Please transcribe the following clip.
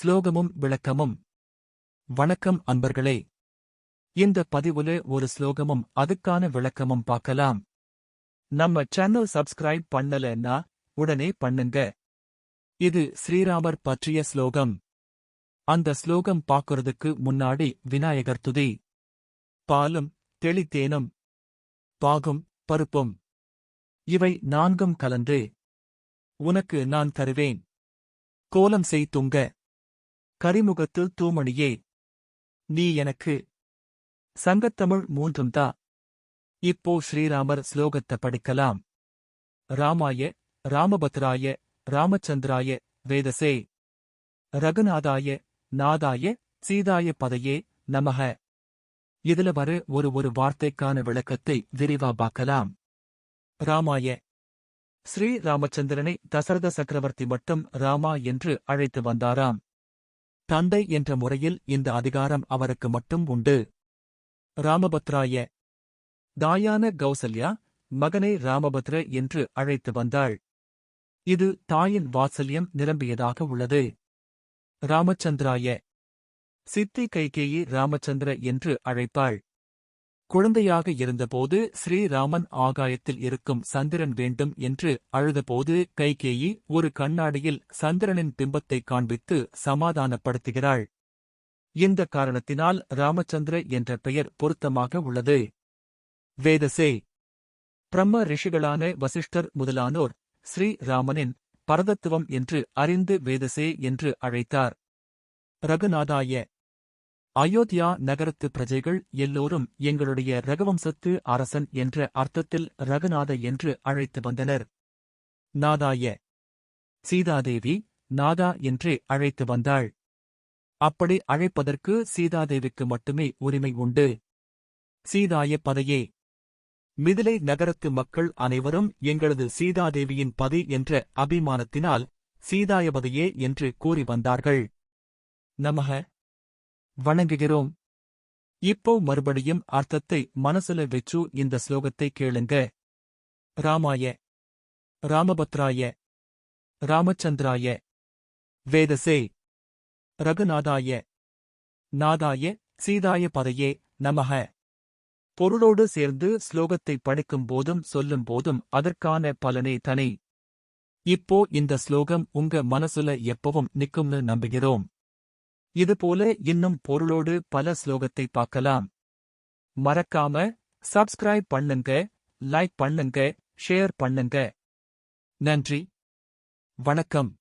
ஸ்லோகமும் விளக்கமும். வணக்கம் அன்பர்களே. இந்த பதிவுல ஒரு ஸ்லோகமும் அதுக்கான விளக்கமும் பார்க்கலாம். நம்ம சேனல் சப்ஸ்கிரைப் பண்ணலன்னா உடனே பண்ணுங்க. இது ஸ்ரீராமர் பற்றிய ஸ்லோகம். அந்த ஸ்லோகம் பார்க்கறதுக்கு முன்னாடி விநாயகர் துதி. பாலும் தெளித்தேனும். பாகும் பருப்பும். இவை நான்கும் கலந்து. உனக்கு நான் தருவேன். கோலம் செய் துங்க. கரிமுகத்தில் தூமணியே நீ எனக்கு சங்கத்தமிழ் மூன்றும் தா. இப்போ ஸ்ரீராமர் ஸ்லோகத்தை படிக்கலாம். ராமாய ராமபத்ராய ராமச்சந்திராய வேதசே. ரகுநாதாய நாதாய சீதாய பதையே நமக. இதுல வர ஒரு ஒரு வார்த்தைக்கான விளக்கத்தை விரிவா பார்க்கலாம். ராமாய. ஸ்ரீ ராமச்சந்திரனை தசரத சக்கரவர்த்தி மட்டும் ராமா என்று அழைத்து வந்தாராம். தந்தை என்ற முறையில் இந்த அதிகாரம் அவருக்கு மட்டும் உண்டு. ராமபத்ராய தாயான கௌசல்யா மகனை ராமபத்ர என்று அழைத்து வந்தாள். இது தாயின் வாத்சல்யம் நிரம்பியதாக உள்ளது. ராமச்சந்திராய சித்தி கைகேயி ராமச்சந்திர என்று அழைப்பாள். குழந்தையாக இருந்தபோது ஸ்ரீராமன் ஆகாயத்தில் இருக்கும் சந்திரன் வேண்டும் என்று அழுதபோது கைகேயி ஒரு கண்ணாடியில் சந்திரனின் பிம்பத்தை காண்பித்து சமாதானப்படுத்துகிறாள். இந்த காரணத்தினால் ராமச்சந்திர என்ற பெயர் பொருத்தமாக உள்ளது. வேதசே. பிரம்ம ரிஷிகளான வசிஷ்டர் முதலானோர் ஸ்ரீராமனின் பரதத்துவம் என்று அறிந்து வேதசே என்று அழைத்தார். ரகுநாதாய. அயோத்தியா நகரத்து பிரஜைகள் எல்லோரும் எங்களுடைய ரகவம்சத்து அரசன் என்ற அர்த்தத்தில் ரகுநாத என்று அழைத்து வந்தனர். நாதாய. சீதாதேவி நாதா என்றே அழைத்து வந்தாள். அப்படி அழைப்பதற்கு சீதாதேவிக்கு மட்டுமே உரிமை உண்டு. சீதாய பதையே. மிதிலை நகரத்து மக்கள் அனைவரும் எங்களது சீதாதேவியின் பதி என்ற அபிமானத்தினால் சீதாயபதையே என்று கூறி வந்தார்கள். நமக. வணங்குகிறோம். இப்போ மறுபடியும் அர்த்தத்தை மனசுல வெச்சு இந்த ஸ்லோகத்தை கேளுங்க. ராமாய ராமபத்ராய ராமச்சந்திராய வேதசே ரகுநாதாய நாதாய சீதாய பதையே நமக பொருளோடு சேர்ந்து ஸ்லோகத்தை படிக்கும் போதும் சொல்லும் போதும் அதற்கான பலனே தனி. இப்போ இந்த ஸ்லோகம் உங்க மனசுல எப்பவும் நிக்கும்னு நம்புகிறோம். இதுபோல இன்னும் பொருளோடு பல ஸ்லோகத்தை பார்க்கலாம். மறக்காம சப்ஸ்கிரைப் பண்ணுங்க லைக் பண்ணுங்க ஷேர் பண்ணுங்க. நன்றி. வணக்கம்.